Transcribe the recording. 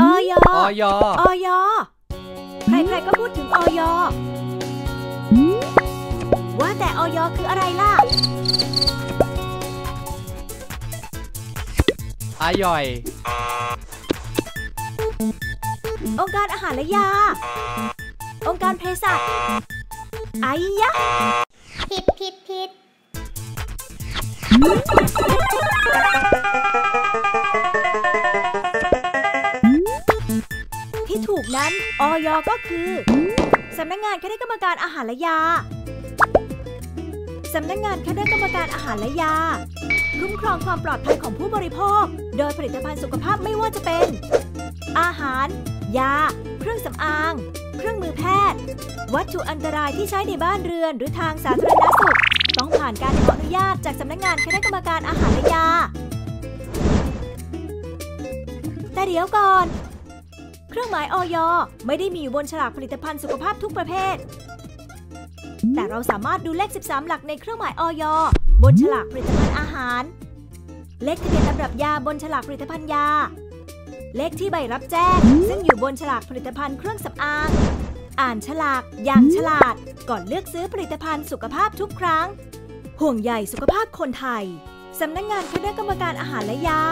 ออยออยออยใครๆก็พูดถึงออยว่าแต่ออยคืออะไรล่ะอร่อย องค์การอาหารและยา องค์การเภสัชไอ้ยะ ผิดผิดผิด ที่ถูกนั้นออยก็คือสำนักงานคณะกรรมการอาหารและยาสำนักงานคณะกรรมการอาหารและยา คุ้มครองความปลอดภัยของผู้บริโภค โดยผลิตภัณฑ์สุขภาพไม่ว่าจะเป็น อาหาร ยา เครื่องสำอาง เครื่องมือแพทย์ วัตถุอันตรายที่ใช้ในบ้านเรือนหรือทางสาธารณสุข ต้องผ่านการขออนุญาตจากสำนักงานคณะกรรมการอาหารและยา แต่เดี๋ยวก่อน เครื่องหมายออยไม่ได้มีอยู่บนฉลากผลิตภัณฑ์สุขภาพทุกประเภท แต่เราสามารถดูเลข 13 หลักในเครื่องหมายออยบนฉลากผลิตภัณฑ์อาหาร เลขทะเบียนตำรับยาบนฉลากผลิตภัณฑ์ยา เลขที่ใบรับแจ้ง ซึ่งอยู่บนฉลากผลิตภัณฑ์เครื่องสำอาง อ่านฉลากอย่างฉลาด ก่อนเลือกซื้อผลิตภัณฑ์สุขภาพทุกครั้ง ห่วงใยสุขภาพคนไทยสำนักงงานคณะกรรมการอาหารและยา